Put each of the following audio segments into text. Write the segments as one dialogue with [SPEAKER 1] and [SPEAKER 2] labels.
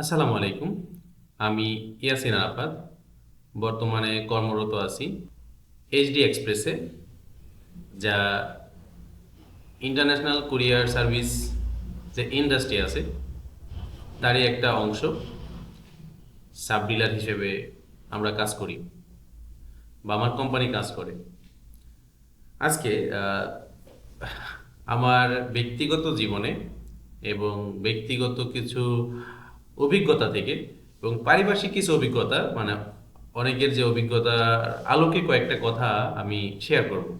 [SPEAKER 1] আসসালামু আলাইকুম। আমি ইয়াসিন আরাফাত, বর্তমানে কর্মরত আছি এইচডি এক্সপ্রেসে, যা ইন্টারন্যাশনাল কুরিয়ার সার্ভিস যে ইন্ডাস্ট্রি আছে, তারই একটা অংশ সাব ডিলার হিসেবে আমরা কাজ করি বা আমার কোম্পানি কাজ করে। আজকে আমার ব্যক্তিগত জীবনে এবং ব্যক্তিগত কিছু অভিজ্ঞতা থেকে এবং পারিপার্শ্বিক কিছু অভিজ্ঞতা মানে অনেকের যে অভিজ্ঞতার আলোকে কয়েকটা কথা আমি শেয়ার করব।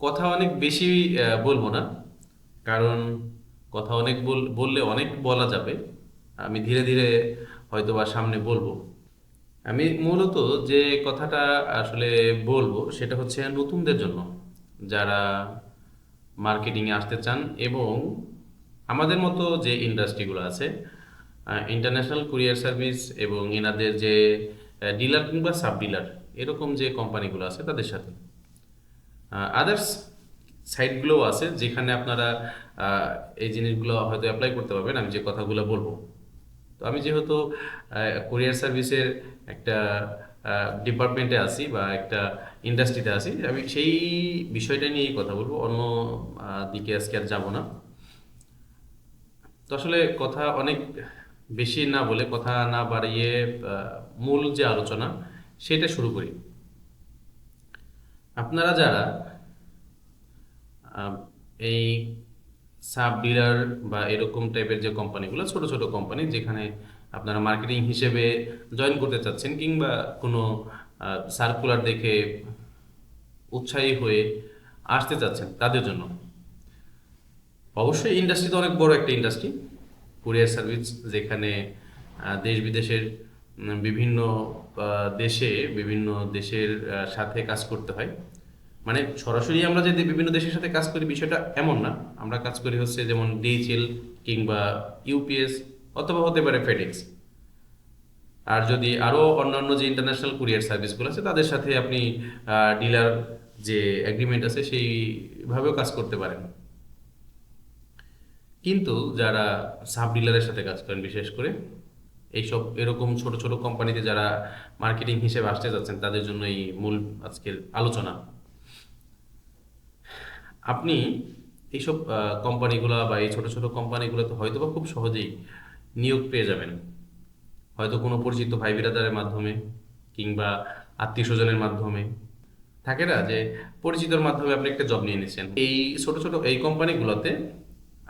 [SPEAKER 1] কথা অনেক বেশি বলব না, কারণ কথা অনেক বল- বললে অনেক বলা যাবে। আমি ধীরে ধীরে হয়তো বা সামনে বলব। আমি মূলত যে কথাটা আসলে বলব, সেটা হচ্ছে নতুনদের জন্য। যারা মার্কেটিংয়ে আসতে চান এবং আমাদের মতো যে ইন্ডাস্ট্রিগুলো আছে ইন্টারন্যাশনাল কুরিয়ার সার্ভিস এবং এনাদের যে ডিলার কিংবা সাব ডিলার এরকম যে কোম্পানিগুলো আছে তাদের সাথে। আদার্স সাইটগুলোও আছে যেখানে আপনারা এই জিনিসগুলো হয়তো অ্যাপ্লাই করতে পারবেন, আমি যে কথাগুলো বলব। তো আমি যেহেতু কুরিয়ার সার্ভিসের একটা ডিপার্টমেন্টে আছি বা একটা ইন্ডাস্ট্রিতে আছি, আমি সেই বিষয়টা নিয়েই কথা বলব। অন্য দিকে আজকে আর যাব না। তো আসলে কথা অনেক বেশি না বলে কথা না বাড়িয়ে মূল যে আলোচনা সেটা শুরু করি। আপনারা যারা এই সাব ডিলার বা এরকম টাইপের যে কোম্পানিগুলো, ছোট ছোট কোম্পানি যেখানে আপনারা মার্কেটিং হিসেবে জয়েন করতে চাচ্ছেন কিংবা কোনো সার্কুলার দেখে উৎসাহী হয়ে আসতে চাচ্ছেন তাদের জন্য অবশ্যই ইন্ডাস্ট্রি তো অনেক বড় একটা ইন্ডাস্ট্রি কুরিয়ার সার্ভিস যেখানে দেশ বিদেশের বিভিন্ন দেশে, বিভিন্ন দেশের সাথে কাজ করতে হয়। মানে সরাসরি আমরা যে বিভিন্ন দেশের সাথে কাজ করি, বিষয়টা এমন না। আমরা কাজ করি হচ্ছে যেমন ডিএইচএল কিংবা ইউপিএস অথবা হতে পারে ফেডেক্স। আর যদি আরও অন্যান্য যে ইন্টারন্যাশনাল কুরিয়ার সার্ভিসগুলো আছে, তাদের সাথে আপনি ডিলার যে এগ্রিমেন্ট আছে, সেইভাবেও কাজ করতে পারেন। কিন্তু যারা সাব ডিলারের সাথে কাজ করেন, বিশেষ করে, এইসব এরকম ছোট ছোট কোম্পানিতে যারা মার্কেটিং হিসেবে আসতে যাচ্ছেন, তাদের জন্য এই মূল আজকের আলোচনা। আপনি এইসব কোম্পানিগুলো বা এই ছোট ছোট কোম্পানিগুলোতে হয়তো বা খুব সহজেই নিয়োগ পেয়ে যাবেন। হয়তো কোনো পরিচিত ভাই বিরাদারের মাধ্যমে কিংবা আত্মীয় স্বজনের মাধ্যমে। থাকে না যে, পরিচিতর মাধ্যমে আপনি একটা জব নিয়ে নিয়েছেন এই ছোট ছোট, এই কোম্পানিগুলোতে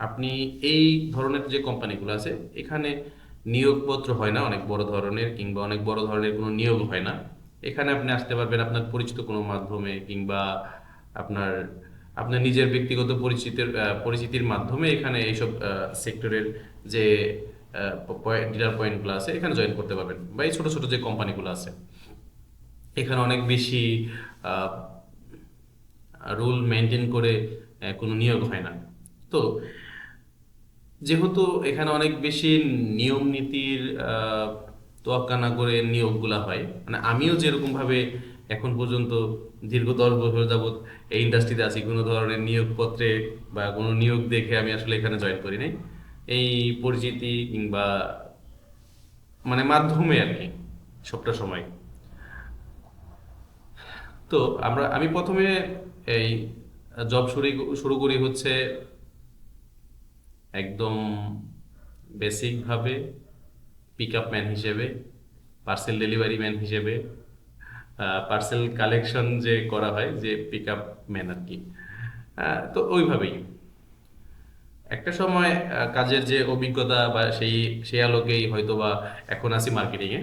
[SPEAKER 1] আপনি এই ধরনের যে কোম্পানিগুলো আছে, এখানে নিয়োগপত্র হয় না, অনেক বড় ধরনের কিংবা অনেক বড় ধরনের কোনো নিয়োগ হয় না। এখানে আপনি আসতে পারবেন আপনার পরিচিত কোনো মাধ্যমে কিংবা আপনার আপনার নিজের ব্যক্তিগত পরিচিতির পরিচিতির মাধ্যমে এখানে এইসব সেক্টরের যে ডিলার পয়েন্টগুলো আছে, এখানে জয়েন করতে পারবেন বা এই ছোট ছোট যে কোম্পানিগুলো আছে। এখানে অনেক বেশি রুল মেনটেন করে কোনো নিয়োগ হয় না। তো যেহেতু এখানে অনেক বেশি নিয়ম নীতির তোয়াক্কা না করে নিয়োগগুলা হয় মানে আমিও যেরকম ভাবে এখন পর্যন্ত দীর্ঘ দশ বছর যাবত এই ইন্ডাস্ট্রিতে আছি, কোনো ধরনের নিয়োগপত্রে বা কোনো নিয়োগ দেখে আমি আসলে এখানে জয়েন করি নাই। এই পরিচিতি কিংবা মানে মাধ্যমে আর কি, সবটা সময়। তো আমরা, আমি প্রথমে এই জব শুরু শুরু করি হচ্ছে একদম বেসিকভাবে পিক আপ ম্যান হিসেবে পার্সেল ডেলিভারি ম্যান হিসেবে পার্সেল কালেকশন যে করা হয়, যে পিক আপ ম্যান আর কি। তো ওইভাবেই। একটা সময় কাজের যে অভিজ্ঞতা বা সেই সেই আলোকেই হয়তো বা এখন আছি মার্কেটিংয়ে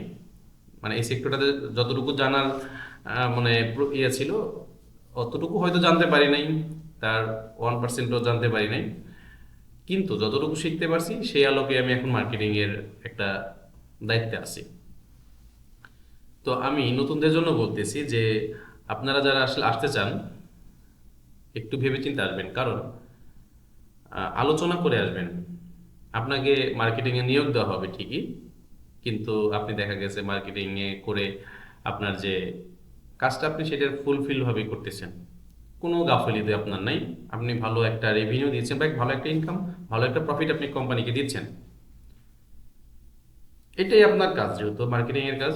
[SPEAKER 1] মানে এই সেক্টরটাতে যতটুকু জানার মানে ইয়ে ছিল, অতটুকু হয়তো জানতে পারি নাই, তার ওয়ান পার্সেন্টও জানতে পারি নাই। কিন্তু যতটুকু শিখতে পারছি, সেই আলোকে আমি এখন মার্কেটিংয়ের একটা দায়িত্বে আছি। তো আমি নতুনদের জন্য বলতেছি যে, আপনারা যারা আসলে আসতে চান, একটু ভেবেচিন্তে আসবেন। কারণ আলোচনা করে আসবেন। আপনাকে মার্কেটিংয়ে নিয়োগ দেওয়া হবে ঠিকই, কিন্তু আপনি দেখা গেছে মার্কেটিংয়ে করে আপনার যে কাজটা আপনি সেটার ফুলফিল ভাবে করতেছেন। কোনো গাফলিতে আপনার নাই। আপনি ভালো একটা রেভিনিউ দিচ্ছেন বা ভালো একটা ইনকাম ভালো একটা প্রফিট আপনি কোম্পানিকে দিচ্ছেন। এটাই আপনার কাজ, যেহেতু মার্কেটিংয়ের কাজ।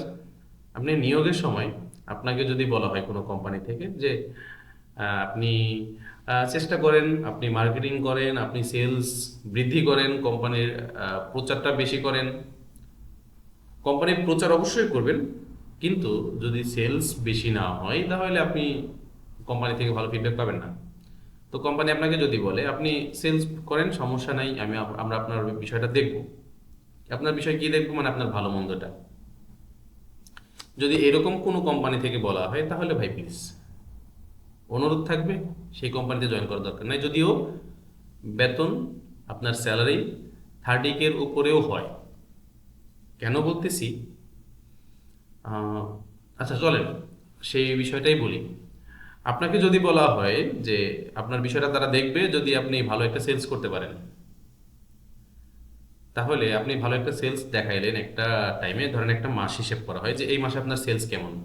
[SPEAKER 1] আপনি নিয়োগের সময় আপনাকে যদি বলা হয় কোনো কোম্পানি থেকে যে আপনি চেষ্টা করেন, আপনি মার্কেটিং করেন, আপনি সেলস বৃদ্ধি করেন কোম্পানির প্রচারটা বেশি করেন। কোম্পানির প্রচার অবশ্যই করবেন, কিন্তু যদি সেলস বেশি না হয়, তাহলে আপনি কোম্পানি থেকে ভালো ফিডব্যাক পাবেন না। তো কোম্পানি আপনাকে যদি বলে, আপনি সেলস করেন, সমস্যা নাই, আমি আমরা আপনার বিষয়টা দেখব। আপনার বিষয় কি দেখব? মানে আপনার ভালো মন্দটা। যদি এরকম কোনো কোম্পানি থেকে বলা হয়, তাহলে ভাই প্লিজ অনুরোধ থাকবে, সেই কোম্পানিতে জয়েন করার দরকার নাই। যদিও বেতন আপনার স্যালারি থার্টি কের উপরেও হয়। কেন বলতেছি? আচ্ছা চলেন, সেই বিষয়টাই বলি। আপনাকে যদি বলা হয় যে আপনার বিষয়টা তারা দেখবে যদি আপনি ভালো একটা সেলস করতে পারেন। তাহলে আপনি ভালো একটা সেলস দেখাইলেন একটা টাইমে ধরেন একটা মাস হিসেব করা হয় যে এই মাসে আপনার সেলস কেমন।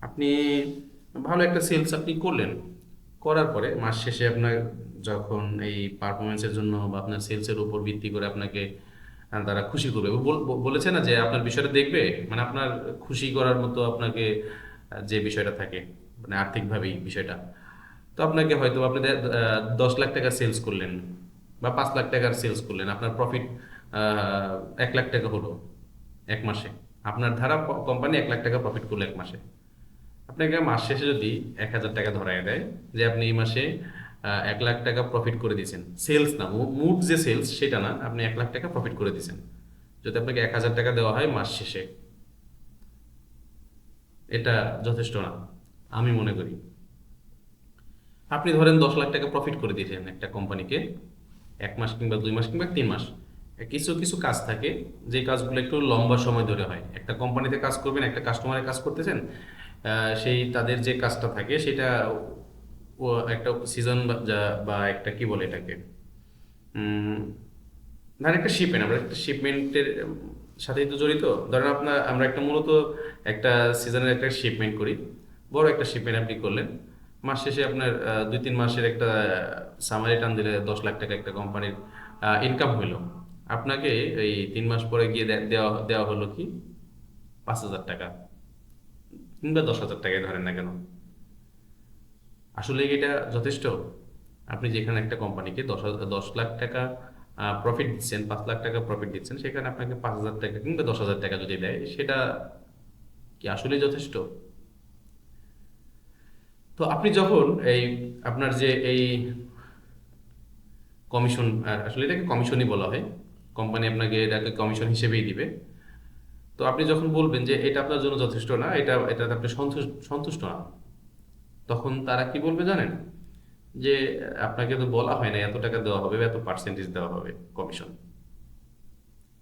[SPEAKER 1] আপনি ভালো একটা সেলস আপনি করলেন। করার পরে মাস শেষে আপনার যখন এই পারফরমেন্সের জন্য বা আপনার সেলসের উপর ভিত্তি করে আপনাকে তারা খুশি করবে। বল- বল- বলেছে না যে আপনার বিষয়টা দেখবে? মানে আপনার খুশি করার মতো আপনাকে যে বিষয়টা থাকে। মানে আর্থিকভাবেই বিষয়টা। তো আপনাকে হয়তো আপনি দশ লাখ টাকা সেলস করলেন বা পাঁচ লাখ টাকার সেলস করলেন, আপনার প্রফিট এক লাখ টাকা হলো এক মাসে। আপনার ধারা কোম্পানি এক লাখ টাকা প্রফিট করল এক মাসে। আপনাকে মাস শেষে যদি এক হাজার টাকা ধরায় দেয়, যে আপনি এই মাসে এক লাখ টাকা প্রফিট করে দিয়েছেন। সেলস না মুড যে সেলস সেটা না, আপনি এক লাখ টাকা প্রফিট করে দিয়েছেন। যদি আপনাকে এক হাজার টাকা দেওয়া হয় মাস শেষে, এটা যথেষ্ট না। আমি মনে করি। আপনি ধরেন দশ লাখ টাকা প্রফিট করে দিয়েছেন একটা কোম্পানিকে এক মাস কিংবা দুই মাস কিংবা তিন মাস। কিছু কিছু কাজ থাকে, যে কাজগুলো একটু লম্বা সময় ধরে হয়। একটা কোম্পানিতে কাজ করবেন, একটা কাস্টমারের কাজ করতেছেন সেই তাদের যে কাজটা থাকে, সেটা একটা সিজন বা একটা কি বলে এটাকে? ধরেন একটা শিপমেন্ট আমরা একটা শিপমেন্টের সাথেই তো জড়িত। ধরেন আপনার, আমরা একটা মূলত একটা সিজনের একটা শিপমেন্ট করি। বড় একটা শিপমেন্ট আপনি করলেন। মাস শেষে আপনার দুই তিন মাসের একটা সামারি টান দিলে দশ লাখ টাকা একটা কোম্পানির ইনকাম হইল। আপনাকে এই তিন মাস পরে গিয়ে দেওয়া দেওয়া হলো কি? পাঁচ হাজার টাকা। কিংবা দশ হাজার টাকায় ধরেন না কেন? আসলে এটা যথেষ্ট? আপনি যেখানে একটা কোম্পানিকে দশ দশ লাখ টাকা প্রফিট দিচ্ছেন, পাঁচ লাখ টাকা প্রফিট দিচ্ছেন, সেখানে আপনাকে পাঁচ হাজার টাকা কিংবা দশ হাজার টাকা যদি দেয়, সেটা কি আসলেই যথেষ্ট? তো আপনি যখন এই আপনার যে এই কমিশন আসলে এটাকে কমিশনই বলা হয়, কোম্পানি আপনাকে এটাকে কমিশন হিসেবেই দিবে। তো আপনি যখন বলবেন যে এটা আপনার জন্য যথেষ্ট না, এটা এটাতে আপনি সন্তুষ্ট না, তখন তারা কি বলবে জানেন? যে আপনাকে তো বলা হয় না এত টাকা দেওয়া হবে এত পার্সেন্টেজ দেওয়া হবে কমিশন।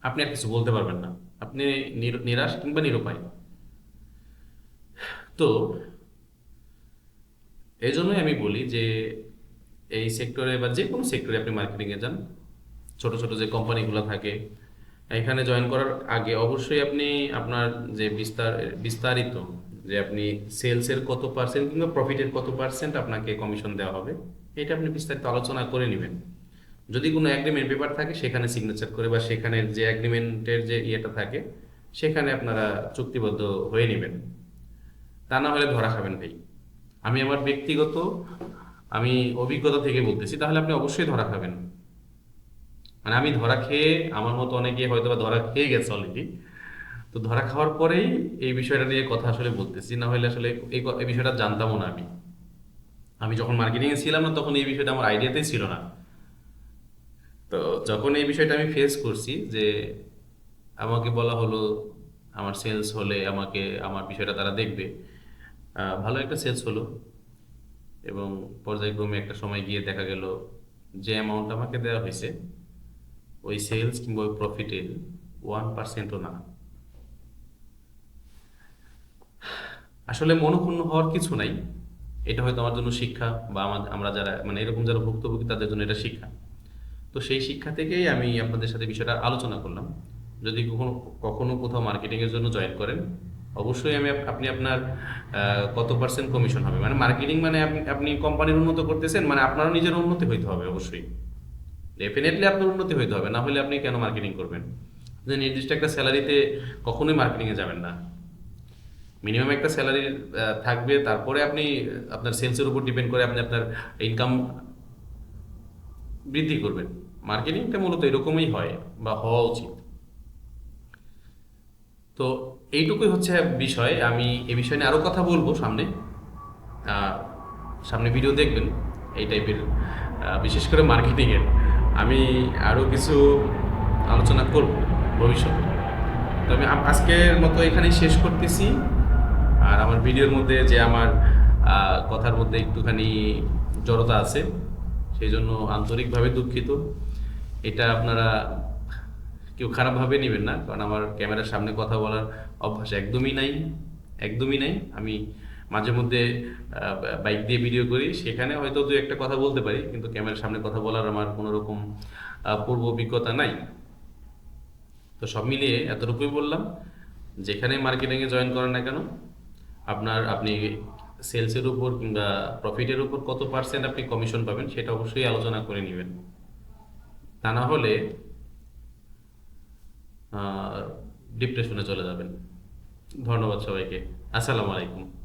[SPEAKER 1] আপনি আর কিছু বলতে পারবেন না। আপনি নির- নিরাশ কিংবা নিরুপায়। তো এই জন্যই আমি বলি যে এই সেক্টরে বা যে কোনো সেক্টরে আপনি মার্কেটিংয়ে যান, ছোট ছোট যে কোম্পানিগুলো থাকে, এখানে জয়েন করার আগে অবশ্যই আপনি আপনার যে বিস্তার, বিস্তারিত যে আপনি সেলসের কত পার্সেন্ট কিংবা প্রফিটের কত পার্সেন্ট আপনাকে কমিশন দেওয়া হবে, এটা আপনি বিস্তারিত আলোচনা করে নেবেন। যদি কোনো অ্যাগ্রিমেন্ট পেপার থাকে, সেখানে সিগনেচার করে বা সেখানের যে অ্যাগ্রিমেন্টের যে ইয়েটা থাকে, সেখানে আপনারা চুক্তিবদ্ধ হয়ে নেবেন। তা না হলে ধরা খাবেন ভাই। আমি আমার ব্যক্তিগত, আমি অভিজ্ঞতা থেকে বলতেছি, তাহলে আপনি অবশ্যই ধরা খাবেন। মানে আমি ধরা খেয়ে, আমার মতো অনেকে হয়তো বা ধরা খেয়ে গেছে অলরেডি তো ধরা খাওয়ার পরেই এই বিষয়টা নিয়ে কথা আসলে বলতেছি, না হলে আসলে এই বিষয়টা জানতামও না আমি। আমি যখন মার্কেটিংয়ে ছিলাম না, তখন এই বিষয়টা আমার আইডিয়াতেই ছিল না। তো যখন এই বিষয়টা আমি ফেস করছি যে আমাকে বলা হলো, আমার সেলস হলে আমাকে, আমার বিষয়টা তারা দেখবে ভালো একটা সেলস হলো এবং পর্যায়ক্রমে একটা সময় গিয়ে দেখা গেল যে অ্যামাউন্ট আমাকে দেওয়া হয়েছে, ওই সেলস কিংবা ওই প্রফিটের ওয়ান পার্সেন্টও না। আসলে মনোক্ষুণ্ণ হওয়ার কিছু নাই। এটা হয়তো আমার জন্য শিক্ষা বা আমাদের আমরা যারা মানে এরকম যারা ভুক্তভোগী তাদের জন্য এটা শিক্ষা। তো সেই শিক্ষা থেকেই আমি আপনাদের সাথে বিষয়টা আলোচনা করলাম। যদি কখনো কখনো কোথাও মার্কেটিংয়ের জন্য জয়েন করেন অবশ্যই আমি আপনি আপনার কত পার্সেন্ট কমিশন হবে? মানে মার্কেটিং মানে আপনি কোম্পানির উন্নত করতেছেন মানে আপনারও নিজের উন্নতি হইতে হবে অবশ্যই। ডেফিনেটলি আপনার উন্নতি হইতে হবে, না হলে আপনি কেন মার্কেটিং করবেন? যে নির্দিষ্ট একটা স্যালারিতে কখনোই মার্কেটিংয়ে যাবেন না। মিনিমাম একটা স্যালারি থাকবে, তারপরে আপনি, আপনার সেলসের উপর ডিপেন্ড করে আপনি আপনার ইনকাম বৃদ্ধি করবেন। মার্কেটিংটা মূলত এরকমই হয় বা হওয়া উচিত। তো এইটুকুই হচ্ছে বিষয়। আমি এ বিষয় নিয়ে আরও কথা বলব সামনে। সামনে ভিডিও দেখবেন এই টাইপের বিশেষ করে মার্কেটিংয়ের আমি আরও কিছু আলোচনা করব ভবিষ্যতে। তো আমি আজকের মতো এখানেই শেষ করতেছি। আর আমার ভিডিওর মধ্যে যে আমার কথার মধ্যে একটুখানি জড়তা আছে, সেই জন্য আন্তরিকভাবে দুঃখিত। এটা আপনারা কেউ খারাপভাবে নেবেন না, কারণ আমার ক্যামেরার সামনে কথা বলার অভ্যাস একদমই নাই একদমই নাই। আমি মাঝে মধ্যে বাইক দিয়ে ভিডিও করি, সেখানে হয়তো দু একটা কথা বলতে পারি, কিন্তু ক্যামেরার সামনে কথা বলার আমার কোনো রকম পূর্ব অভিজ্ঞতা নাই। তো সব মিলিয়ে এতটুকুই বললাম যেখানে মার্কেটিংয়ে জয়েন করেন না কেন, আপনার, আপনি সেলসের উপর কিংবা প্রফিটের উপর কত পার্সেন্ট আপনি কমিশন পাবেন, সেটা অবশ্যই আলোচনা করে নেবেন। তা না হলে ডিপ্রেশনে চলে যাবেন। ধন্যবাদ সবাইকে। আসসালামু আলাইকুম।